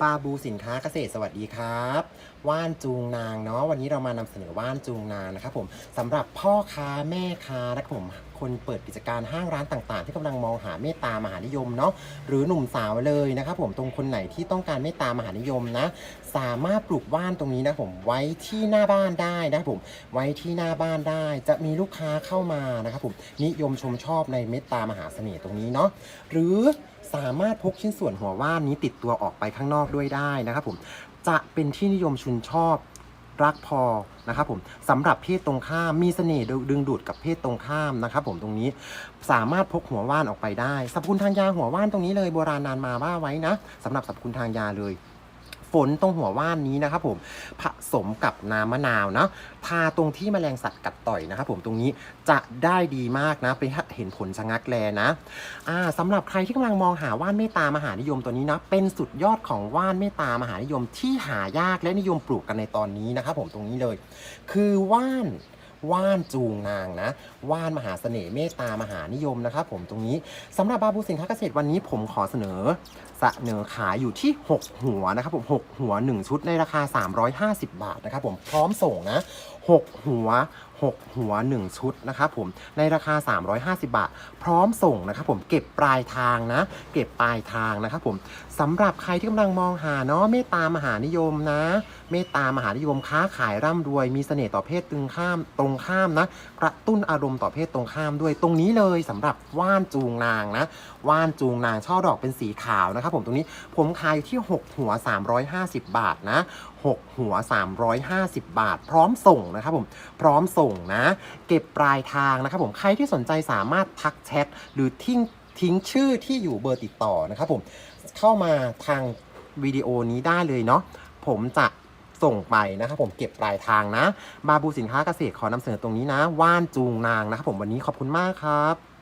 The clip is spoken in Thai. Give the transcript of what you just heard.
ปาบูสินค้าเกษตรสวัสดีครับ ว่านจูงนางเนาะวันนี้เรามานำเสนอว่านจูงนางนะครับผมสำหรับพ่อค้าแม่ค้านะครับผมคนเปิดกิจการห้างร้านต่าง ๆ ที่กำลังมองหาเมตตามหานิยมเนาะหรือหนุ่มสาวเลยนะครับผมตรงคนไหนที่ต้องการเมตตามหานิยมนะสามารถปลูกว่านตรงนี้นะผมไว้ที่หน้าบ้านได้นะครับผมไว้ที่หน้าบ้านได้ จะมีลูกค้าเข้ามานะครับผมนิยมชมชอบในเมตตามหาเสน่ห์ตรงนี้เนาะหรือ สามารถพกชิ้นส่วนหัวว่านนี้ติดตัวออกไปข้างนอกด้วยได้นะครับผมจะเป็นที่นิยมชุนชอบรักพอนะครับผมสำหรับเพศตรงข้ามมีเสน่ห์ดึงดูดกับเพศตรงข้ามนะครับผมตรงนี้สามารถพกหัวว่านออกไปได้สรรพคุณทางยาหัวว่านตรงนี้เลยโบราณนานมาว่าไว้นะสำหรับสรรพคุณทางยาเลย นตรงหัวว่านนี้นะครับผมผสมกับน้ำมะนาวนะทาตรงที่แมลงสัตว์กัดต่อยนะครับผมตรงนี้จะได้ดีมากนะไปเห็นผลชะงักแลนะอ่าสำหรับใครที่กำลังมองหาว่านเมตตามหานิยมตัวนี้นะเป็นสุดยอดของว่านเมตตามหานิยมที่หายากและนิยมปลูกกันในตอนนี้นะครับผมตรงนี้เลย คือว่าน ว่านจูงนางนะว่านมหาเสน่ห์เมตตามหานิยมนะครับผมตรงนี้สำหรับบาบูสินค้าเกษตรวันนี้ผมขอเสนอเสนอขายอยู่ที่ 6 หัวนะครับผม 6 หัว 1 ชุดในราคา 350 บาทนะครับผมพร้อมส่งนะ 6 หัว6 หัว 1 ชุดนะครับผมในราคา 350 บาท พร้อมส่งนะครับผมเก็บปลายทางนะ เก็บปลายทางนะครับผมสำหรับใครที่กำลังมองหาเนาะเมตตามหานิยมนะ เมตตามหานิยมค้าขายร่ำรวย มีเสน่ห์ต่อเพศตรงข้ามตรงข้ามนะ กระตุ้นอารมณ์ต่อเพศตรงข้ามด้วยตรงนี้เลยสำหรับว่านจูงนางนะ ว่านจูงนางช่อดอกเป็นสีขาวนะครับผมตรงนี้ผมขายอยู่ที่ 6 หัว 350 บาทนะ 6 หัว 350 บาท พร้อมส่งนะครับผมพร้อมส่งส่งนะ เก็บปลายทางนะครับผมใครที่สนใจสามารถทักแชทหรือทิ้งทิ้งชื่อที่อยู่เบอร์ติดต่อนะครับผมเข้ามาทางวิดีโอนี้ได้เลยเนาะผมจะส่งไปนะครับผมเก็บปลายทางนะ บาบูสินค้าเกษตรขอนำเสนอตรงนี้นะ ว่านจูงนางนะครับผมวันนี้ขอบคุณมากครับ